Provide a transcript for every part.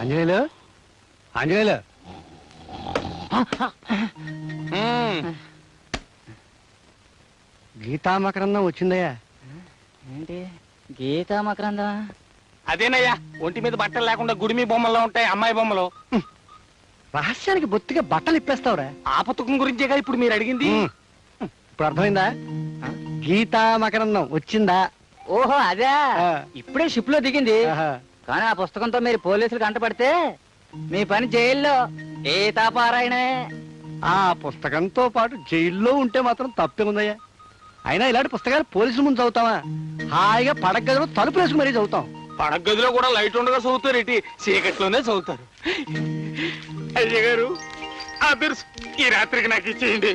ఆంజనేయులు? ఆంజనేయులు? గీతామకరందం వచ్చిందయ్యా. ఏంటి? గీతా మకరందమా అదేనయ్యా ఒంటి మీద బట్టలు లేకుండా గుడిమి బొమ్మల్లో ఉంటాయి అమ్మాయి బొమ్మలు. రహస్యానికి బొత్తిగా బట్టలు ఇప్పేస్తావురా. ఆ పుస్తకం గురించేగా ఇప్పుడు మీరు అడిగింది. ఇప్పుడు అర్థమైందా? గీతామకరందం వచ్చిందా? ఓహో అదే. ఇప్పుడే షిప్లో దిగింది. కానీ ఆ పుస్తకంతో మీరు పోలీసులు కంటపడితే మీ పని జైల్లో. గీతా పారాయణే ఆ పుస్తకంతో పాటు జైల్లో ఉంటే మాత్రం తప్పే ఉందయ్యా అయినా ఇలాంటి పుస్తకాలు పోలీసుల ముందు చదువుతావా హాయిగా పడక గదిలో తలుపు వేసుకు మరీ చదువుతాం. పడక గదిలో కూడా లైట్ ఉండగా చదువుతారు ఇటు. చీకట్లోనే చదువుతారు. అయ్య గారు ఆ బిర్స్ ఈ రాత్రికి నాకు ఇచ్చేయండి.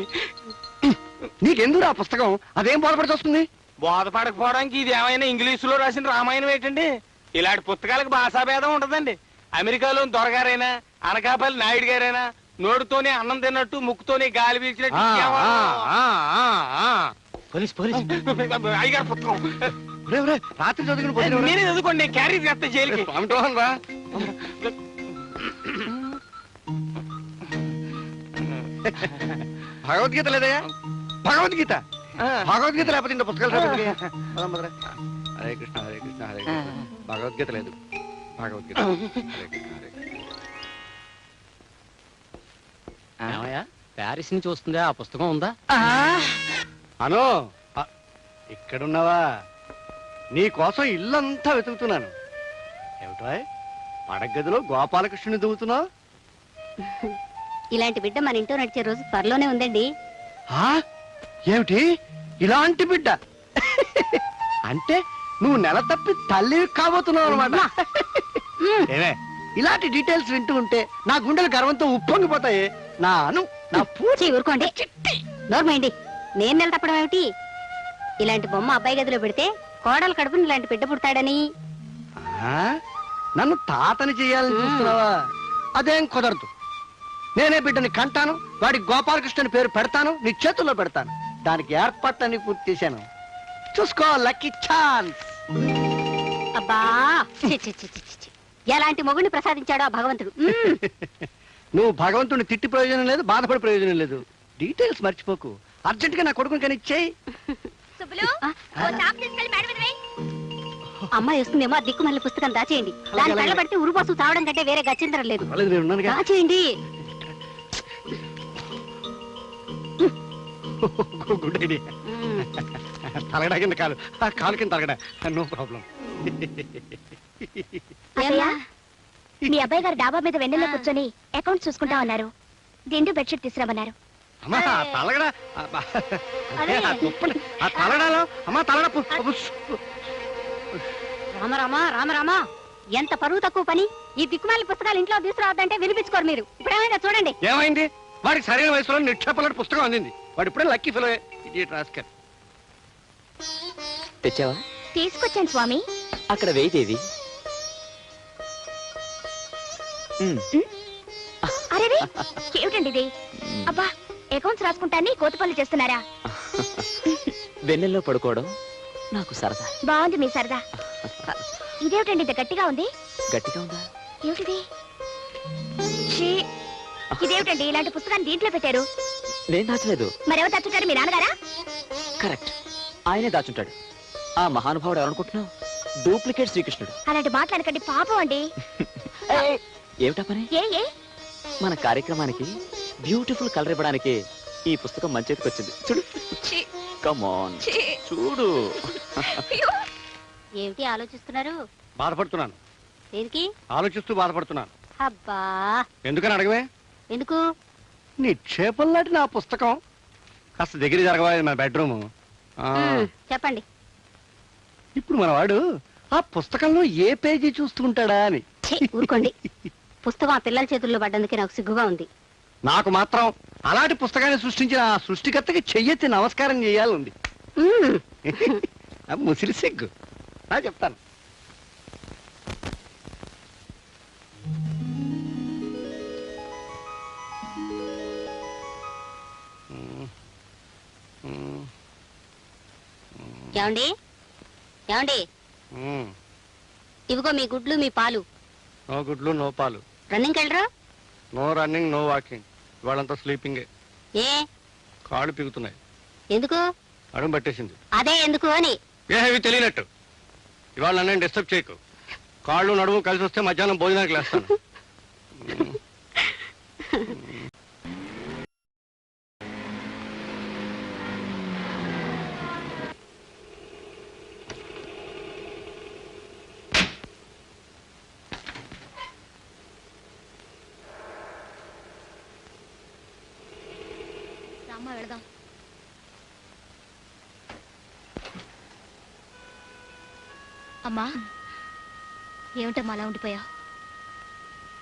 నీకెందుకు ఆ పుస్తకం? అదేం బోధపడి వస్తుంది బోధపడకపోవడానికి ఇది ఏమైనా ఇంగ్లీషులో రాసిన రామాయణం ఏంటండి? ఇలాంటి పుస్తకాలకు భాషాభేదం ఉండదండి. అమెరికాలో దొరగారైనా అనకాపల్లి నాయుడు గారైనా నోటితోనే అన్నం తిన్నట్టు ముక్కుతోనే గాలి పీల్చినట్టు పోలీస్ పోలీస్. అయ్యగారు పుస్తకం ఒరేయ్, ఒరేయ్, రాత్రి చదువుకుని నేనే చదువుకోండి నేను క్యారీ చేస్తా జైలుకి. రా. భగవద్గీత లేదయ్యా? భగవద్గీత. ఆ. భగవద్గీత లేకపోతే ఇంత పుస్తకాలు చదవద్దుగా. పదం పదరా. హరే కృష్ణ హరే కృష్ణ హరే కృష్ణ. భగవద్గీత లేదు. భగవద్గీత. హరే కృష్ణ హరే ఏమయ్యా? ప్యారిస్ నుంచి వస్తుందా ఆ పుస్తకం ఉందా? అను ఇక్కడున్నావా? నీ కోసం ఇల్లంతా వెతుకుతున్నాను. ఏమిటో పడగదిలో గోపాలకృష్ణుని దువ్వుతున్నావు? ఇలాంటి బిడ్డ మన ఇంట్లో నడిచే రోజు త్వరలోనే ఉందండి. ఆ? ఏమిటి? ఇలాంటి బిడ్డ? అంటే నువ్వు నెల తప్పి తల్లి కాబోతున్నావు అనమాట ఏమే? ఇలాంటి డీటెయిల్స్ వింటూ ఉంటే నా గుండెలు గర్వంతో ఉప్పొంగిపోతాయి. నా అను నా పూర్తి ఊరుకోండి. నోర్మైండి నేను నెల తప్పడం ఏమిటి? ఇలాంటి బొమ్మ అబ్బాయి గదిలో పెడితే కోడలు కడుపుని ఇలాంటి బిడ్డ పుడతాడని. ఆ? నన్ను తాతని చేయాలని చూస్తున్నావా? అదేం కుదరదు. నేనే బిడ్డని కంటాను వాడి గోపాలకృష్ణని పేరు పెడతాను నీ చేతుల్లో పెడతాను. దానికి ఏర్పాట్లన్నీ పూర్తి చేశాను. చూసుకో లక్కీ ఛాన్స్. అబ్బా. ఎలాంటి మొగుడిని ప్రసాదించాడో ఆ భగవంతుడు? మ్మ్. నువ్వు భగవంతుని తిట్టి ప్రయోజనం లేదు బాధపడే ప్రయోజనం లేదు. డీటెయిల్స్ మర్చిపోకు. అర్జెంట్గా నా కొడుకుని కానీ ఇచ్చేయి. అమ్మాయి వస్తుందేమో ఆ దిక్కుమల్లి పుస్తకం దాచేయండి. దాని అలాగే. కళ్ళ పడితే ఉరుపోసు తావడం కంటే వేరే గచ్చిందరం లేదు. పర్లేదు, నేను ఉన్నానుగా. దాచేయండి. గుడ్ ఐడియా మ్మ్. తలగడా కింద కాలు. ఆ కాలు కింద తలగడా. No problem. ఏమ్మా? మీ అబ్బాయి గారు డాబా మీద వెన్నెల్లో కూర్చొని అకౌంట్ చూసుకుంటా ఉన్నారు. దిండు బెడ్షీట్ తీసుకురమ్మన్నారు. అమ్మా ఆ తలగడా. ఆ బ- అదే. ఆ దుప్పటి ఆ తలగడాలో? అమ్మా తలగడ పు- పు- రామరామా రామరామా ఎంత పరువు తక్కువ పని? ఈ దిక్కుమాలి పుస్తకాలు ఇంట్లో తీసుకురావద్దంటే వినిపించుకోరు మీరు. ఇప్పుడేమైనా చూడండి. ఏమైంది? వాడికి సరైన వయసులో నిక్షేపలాంటి పుస్తకం అందింది. వాడు ఇప్పుడే లక్కీ ఫిలో ఇడియట్ రాస్కర్. తెచ్చావా? తీసుకొచ్చాను స్వామి. అక్కడ వెయిటేది అరే ఏమిటండి ఇది? అబ్బా అకౌంట్స్ రాసుకుంటాన్ని కోతి పనులు చేస్తున్నారా? వెన్నెల్లో పడుకోవడం నాకు సరదా. బాగుంది మీ సరదా. ఇదేమిటండి ఇది గట్టిగా ఉంది? గట్టిగా ఉందా? ఏమిటిది? ఇదేమిటండి ఇలాంటి పుస్తకాన్ని దీంట్లో పెట్టారు? నేను దాచలేదు. మరెవరు తచ్చుంటారు మీ నాన్నగారా? కరెక్ట్. ఆయనే దాచుంటాడు. ఆ మహానుభావుడు ఎవరనుకుంటున్నావు? డూప్లికేట్ శ్రీకృష్ణుడు. అలాంటి మాట్లాడకండి పాపం అండి. ఏయ్, ఏమిటా పని? ఏ ఏ? మన కార్యక్రమానికి బ్యూటిఫుల్ కలర్ ఇవ్వడానికి ఈ పుస్తకం మంచి వచ్చింది. చూడు. కమాన్. చూడు. ఏమిటి ఆలోచిస్తున్నారు? బాధపడుతున్నాను. దేనికి? ఆలోచిస్తూ బాధపడుతున్నాను. అబ్బా. ఎందుకని అడగవే? ఎందుకు? నిక్షేపంలాంటి నా పుస్తకం. కాస్త దగ్గర జరగవా ఇది మన బెడ్రూమ్. మ్మ్, చెప్పండి. ఇప్పుడు మన వాడు ఆ పుస్తకంలో ఏ పేజీ చూస్తుంటాడా అని. ఛీ, ఊరుకోండి. పుస్తకం ఆ పిల్లల చేతుల్లో పడ్డందుకే నాకు సిగ్గుగా ఉంది. నాకు మాత్రం అలాంటి పుస్తకాన్ని సృష్టించిన ఆ సృష్టికర్తకి చెయ్యెత్తి నమస్కారం మ్మ్. ఆ ముసిరి సిగ్గు. నా చెప్తాను. ఏమండి? ఏమండి. ఇవిగో మీ గుడ్లు మీ పాలు. నో గుడ్లు నో పాలు. రన్నింగ్ వెళ్ళరా? No running no walking. ఇవాళంతా స్లీపింగే. ఏ? కాళ్ళు పిగుతున్నాయి. ఎందుకు? అడుగు పట్టేసింది. అదే ఎందుకు అని. ఏవి తెలియనట్టు. ఇవాళ నన్ను డిస్టర్బ్ చేయకు. కాళ్ళు నడుము కలిసి వస్తే మధ్యాహ్నం భోజనానికి లేస్తాను. అమ్మ వెళదాం. అమ్మా ఏమిటమ్మా అలా ఉండిపోయా?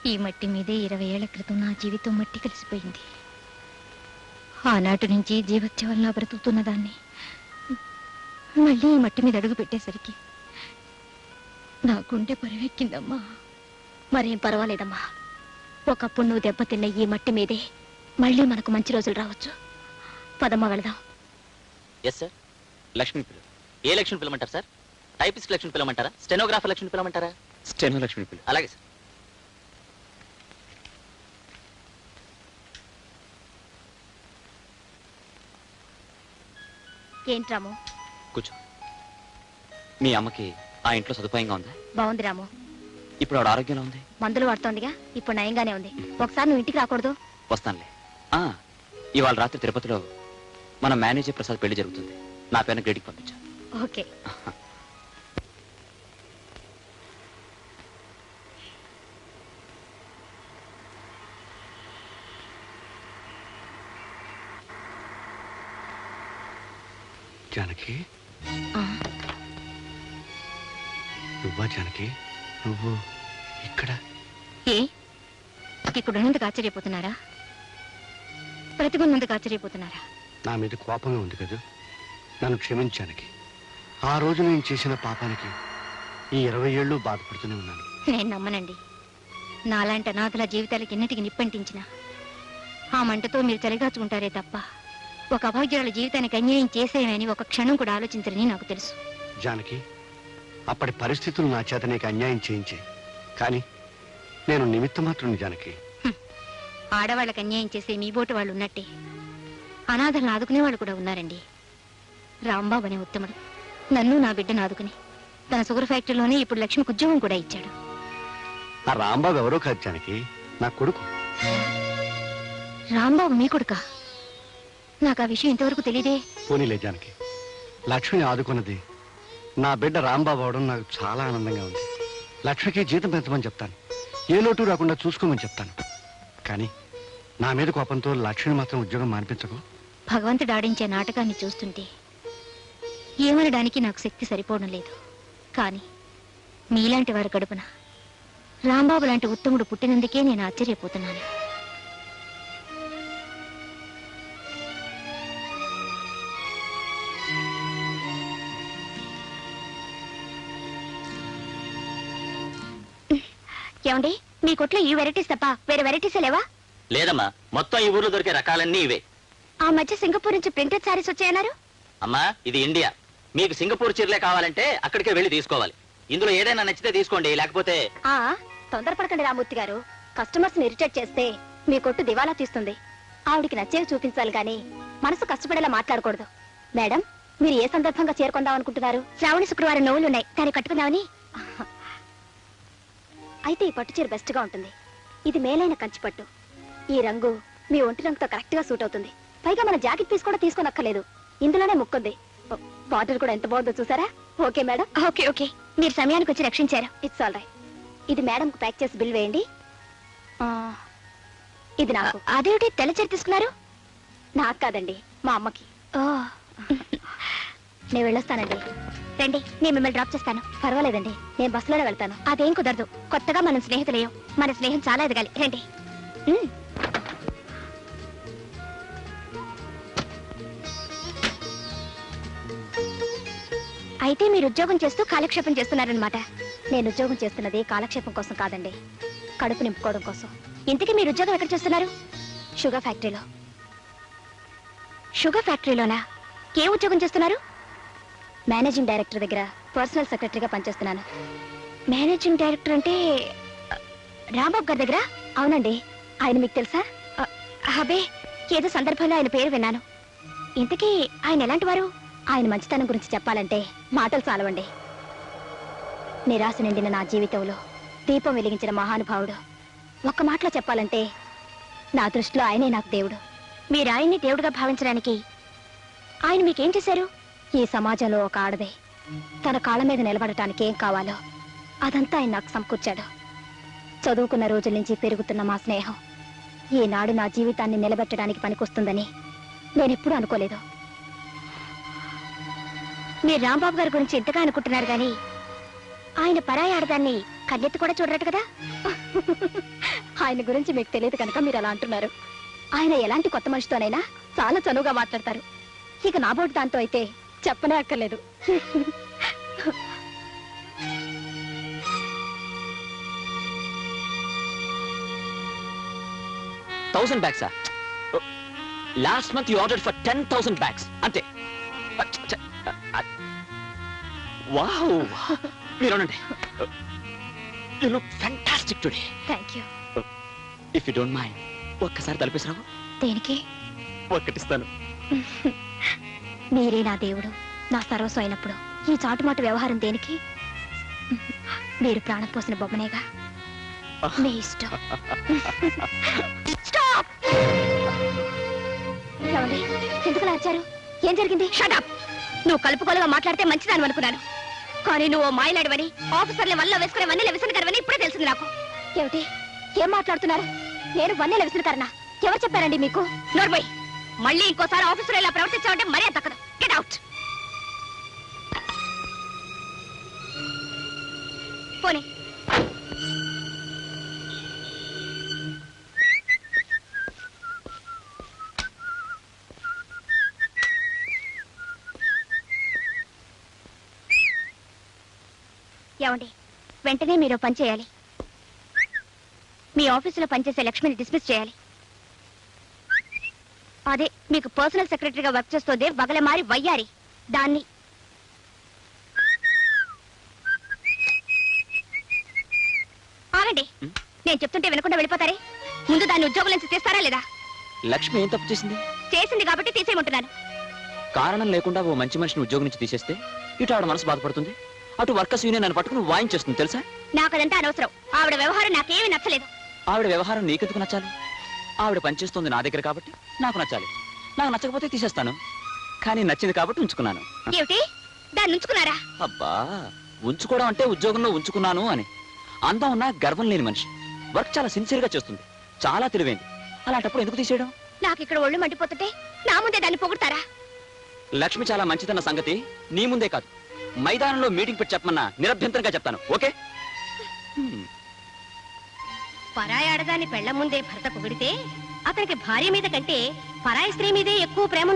ఈ మట్టి మీదే ఇరవై ఏళ్ళ క్రితం నా జీవితం మట్టి కలిసిపోయింది. ఆనాటి నుంచి జీవోత్సవాలను బ్రతుకుతున్న దాన్ని మళ్ళీ ఈ మట్టి మీద అడుగు పెట్టేసరికి నా గుండె పరివెక్కిందమ్మా. మరేం పర్వాలేదమ్మా. ఒకప్పుడు నువ్వు దెబ్బతిన్న ఈ మట్టి మీదే మళ్ళీ మనకు మంచి రోజులు రావచ్చు. పదమ్మా వెళదాం ఎస్ సార్ లక్ష్మి పిల్ల. ఏ లక్ష్మి పిల్లమంటారు సార్ టైపిస్ట్ లక్ష్మి పిల్లమంటారా? స్టెనోగ్రాఫర్ లక్ష్మి పిల్లమంటారా? స్టెనో లక్ష్మి పిల్ల. అలాగే సార్ ఏంటి రాము? కూర్చో. మీ అమ్మకి ఆ ఇంట్లో సదుపాయంగా ఉందా? బాగుంది రాము. ఇప్పుడు ఆవిడ ఆరోగ్యంలో ఉంది? మందులు వాడుతోందిగా? ఇప్పుడు నయంగానే ఉంది. ఒకసారి నువ్వు ఇంటికి రాకూడదు. వస్తానులే. ఆ, ఇవాళ రాత్రి తిరుపతిలో మన మేనేజర్ ప్రసాద్ పెళ్ళి జరుగుతుంది. నా పేరున గ్రేడికి పంపించా. ఓకే. జానకి? నువ్వా జానకి? నువ్వు ఇక్కడ? ఏ? ఇక్కడ ఉన్నందుకు ఆశ్చర్యపోతున్నారా? బ్రతికున్నందుకు ఆశ్చర్యపోతున్నారా? నా మీద కోపంగా ఉంది కదా నన్ను క్షమించానికి ఆ రోజు నేను చేసిన పాపానికి ఈ ఇరవై ఏళ్ళు బాధపడుతూనే ఉన్నాను. నేను నమ్మనండి. నాలాంటి అనాథల జీవితాలకి ఎన్నిటికి నిప్పంటించిన ఆ మంటతో మీరు చలిగాచుకుంటారే తప్ప ఒక అభాగ్యురాల జీవితానికి అన్యాయం చేసేమని ఒక క్షణం కూడా ఆలోచించరని నాకు తెలుసు. జానకి అప్పటి పరిస్థితులు నా చేత నీకు అన్యాయం చేయించే. కానీ నేను నిమిత్త మాత్రం జానకి. ఆడవాళ్ళకి అన్యాయం చేసే మీ బోటు వాళ్ళు ఉన్నట్టే. అనాథలను ఆదుకునే వాళ్ళు కూడా ఉన్నారండి. రాంబాబు అనే ఉత్తముడు. నన్ను నా బిడ్డను ఆదుకుని తన షుగర్ ఫ్యాక్టరీలోనే ఇప్పుడు లక్ష్మికి ఉద్యోగం కూడా ఇచ్చాడు. ఆ రాంబాబు ఎవరో కాదు జానకి. నా కొడుకు. రాంబాబు మీ కొడుకా? నాకు ఆ విషయం ఇంతవరకు తెలియదే పోనీలే జానకి. లక్ష్మిని ఆదుకున్నది నా బిడ్డ రాంబాబు అవడం నాకు చాలా ఆనందంగా ఉంది. లక్ష్మికి జీతం పెంచమని చెప్తాను. ఏ లోటు రాకుండా చూసుకోమని చెప్తాను. కానీ నా మీద కోపంతో లక్ష్మిని మాత్రం ఉద్యోగం మానిపించకు. భగవంతుడు ఆడించే నాటకాన్ని చూస్తుంటే ఏమనడానికి నాకు శక్తి సరిపోవడం లేదు. కానీ మీలాంటి వారి గడుపున రాంబాబు లాంటి ఉత్తముడు పుట్టినందుకే నేను ఆశ్చర్యపోతున్నాను. ఏమండి మీ కొట్లో ఈ వెరైటీస్ తప్ప వేరే వెరైటీస్ లేవా? లేదమ్మా మొత్తం ఈ ఊర్లో దొరికే రకాలన్నీ ఇవే. ఆ మధ్య సింగపూర్ నుంచి ప్రింటెడ్ శారీస్ వచ్చాయన్నారు? అమ్మా ఇది ఇండియా. మీకు సింగపూర్ చీరలే కావాలంటే అక్కడికే వెళ్ళి తీసుకోవాలి. ఇందులో ఏదైనా నచ్చితే తీసుకోండి లేకపోతే ఆ తొందరపడకండి రామూర్తి గారు. కస్టమర్స్ని ఇరిటేట్ చేస్తే మీ కొట్టు దివాలా తీస్తుంది. ఆవిడికి నచ్చేవి చూపించాలి గాని మనసు కష్టపడేలా మాట్లాడకూడదు. మేడం మీరు ఏ సందర్భంగా చేరుకుందాం అనుకుంటున్నారు? శ్రావణ శుక్రవారం నవ్వులు ఉన్నాయి. దాన్ని కట్టుకుందామని? అయితే ఈ పట్టు చీర బెస్ట్గా ఉంటుంది. ఇది మేలైన కంచి పట్టు. ఈ రంగు మీ ఒంటి రంగుతో కరెక్ట్గా సూట్ అవుతుంది. పైగా మన జాకెట్ పీస్ కూడా తీసుకోనక్కర్లేదు ఇందులోనే ముక్కుంది. బార్డర్ కూడా ఎంత బాగుందో చూసారా? Okay madam. Okay okay. మీరు సమయానికి వచ్చి రక్షించారు. ఇట్స్ ఆల్ రైట్ ఇది మేడం ప్యాక్ చేసి బిల్ వేయండి. ఆ, ఇది నాకు. అదేమిటి? తెల్లచీర తీసుకున్నారు? నాకు కాదండి మా అమ్మకి. నేను వెళ్ళొస్తానండి. రండి నేను మిమ్మల్ని డ్రాప్ చేస్తాను. పర్వాలేదండి నేను బస్సులోనే వెళ్తాను. అదేం కుదరదు. కొత్తగా మనం స్నేహితులేం మన స్నేహం చాలా ఎదగాలి. రండి. అయితే మీరు ఉద్యోగం చేస్తూ కాలక్షేపం చేస్తున్నారనమాట నేను ఉద్యోగం చేస్తున్నది కాలక్షేపం కోసం కాదండి. కడుపు నింపుకోవడం కోసం. ఇంతకీ మీరు ఉద్యోగం ఎక్కడ చేస్తున్నారు? షుగర్ ఫ్యాక్టరీలో. షుగర్ ఫ్యాక్టరీలోనా? ఏ ఉద్యోగం చేస్తున్నారు? మేనేజింగ్ డైరెక్టర్ దగ్గర పర్సనల్ సెక్రటరీగా పనిచేస్తున్నాను. మేనేజింగ్ డైరెక్టర్ అంటే రాంబాబు గారి దగ్గర? అవునండి. ఆయన మీకు తెలుసా? అబే ఏదో సందర్భంలో ఆయన పేరు విన్నాను. ఇంతకీ ఆయన ఎలాంటి వారు? ఆయన మంచితనం గురించి చెప్పాలంటే మాటలు చాలవండి. నిరాశ నిండిన నా జీవితంలో దీపం వెలిగించిన మహానుభావుడు ఒక్క మాటలో చెప్పాలంటే నా దృష్టిలో ఆయనే నాకు దేవుడు. మీరు ఆయన్ని దేవుడుగా భావించడానికి ఆయన మీకేం చేశారు? ఈ సమాజంలో ఒక ఆడదే తన కాళ్ళ మీద నిలబడటానికి ఏం కావాలో అదంతా ఆయన నాకు సమకూర్చాడు. చదువుకున్న రోజుల నుంచి పెరుగుతున్న మా స్నేహం ఈనాడు నా జీవితాన్ని నిలబెట్టడానికి పనికొస్తుందని నేనెప్పుడూ అనుకోలేదు. మీరు రాంబాబు గారి గురించి ఎంతగా అనుకుంటున్నారు కానీ ఆయన పరాయి ఆడదాన్ని కన్నెత్తి కూడా చూడరట కదా? ఆయన గురించి మీకు తెలియదు కనుక మీరు అలా అంటున్నారు. ఆయన ఎలాంటి కొత్త మనిషితోనైనా చాలా చనువుగా మాట్లాడతారు. ఇక నా బోటు దాంతో అయితే చెప్పనే అక్కర్లేదు. Thousand బ్యాగ్సా? Last month you order for ten thousand bags. అంతే. వావ్. మీరు అనండి you look fantastic today thank you if you don't mind ఒక్కసారి తలపేసిరావు దేనికి? ఒక్కటిస్తాను. మీరే నా దేవుడు నా సర్వస్వం అయినప్పుడు. ఈ చాటుమాటు వ్యవహారం దేనికి? మీరు ప్రాణం పోసిన బొమ్మనేగా. మీ ఇష్టం? ఎందుకు అలా వచ్చారు ఏం జరిగింది? షటప్ నువ్వు కలుపుకోలుగా మాట్లాడితే మంచిదాని అనుకున్నాను. కానీ నువ్వు మాయలాడివని ఆఫీసర్లు వల్ల వేసుకునే వన్నెల విసనకరవని ఇప్పుడే తెలిసింది నాకు. ఏమిటి? ఏం మాట్లాడుతున్నారు? నేను వన్నెల విసనకరనా ఎవరు చెప్పారండి మీకు? నోర్బోయ్ మళ్ళీ ఇంకోసారి ఆఫీసులో ఇలా ప్రవర్తించావంటే మరీ తక్కదు. గెట్ అవుట్ ఏమండి? వెంటనే మీరు పని చేయాలి. మీ ఆఫీసులో పనిచేసే లక్ష్మిని డిస్మిస్ చేయాలి. అదే మీకు పర్సనల్ సెక్రటరీగా వర్క్ చేస్తుంది బగలమారి వయ్యారి. దాన్ని. ఆగండి? నేను చెప్తుంటే వినకుండా వెళ్ళిపోతారే? ముందు దాన్ని ఉద్యోగం నుంచి తీస్తారా లేదా? లక్ష్మి ఏం తప్పు చేసింది? చేసింది కాబట్టి తీసేయమంటున్నాను. కారణం లేకుండా ఓ మంచి మనిషిని ఉద్యోగం నుంచి తీసేస్తే ఇటు ఆవిడ మనసు బాధపడుతుంది. అటు వర్కర్స్ యూనియన్ నన్ను పట్టుకుని వాయించేస్తుంది తెలుసా? నాకు అదంతా అనవసరం. ఆవిడ వ్యవహారం నాకేమీ నచ్చలేదు. ఆవిడ వ్యవహారం నీకెందుకు నచ్చాలి? ఆవిడ పనిచేస్తుంది నా దగ్గర కాబట్టి నాకు నచ్చాలి. నాకు నచ్చకపోతే తీసేస్తాను. కానీ నచ్చింది కాబట్టి ఉంచుకున్నాను. ఏమిటి? దాన్ని ఉంచుకున్నారా? అబ్బా ఉంచుకోవడం అంటే ఉద్యోగంలో ఉంచుకున్నాను అని. అందం ఉన్న గర్వం లేని మనిషి. వర్క్ చాలా సిన్సియర్గా చేస్తుంది. చాలా తెలివైంది. అలాంటప్పుడు ఎందుకు తీసేయడం? నాకు ఇక్కడ ఒళ్ళు మండిపోతుంటే నా ముందే దాన్ని పొగుడతారా? లక్ష్మి చాలా మంచిదన్న సంగతి నీ ముందే కాదు. మైదానంలో మీటింగ్ పెట్టి చెప్పమన్నా నిరభ్యంతరంగా చెప్తాను ఓకే? పరాయి ఆడదాన్ని పెళ్ళ ముందే భర్త పొగిడితే అతనికి భార్య మీద కంటే పరాయి స్త్రీ మీదే ఎక్కువ ప్రేమ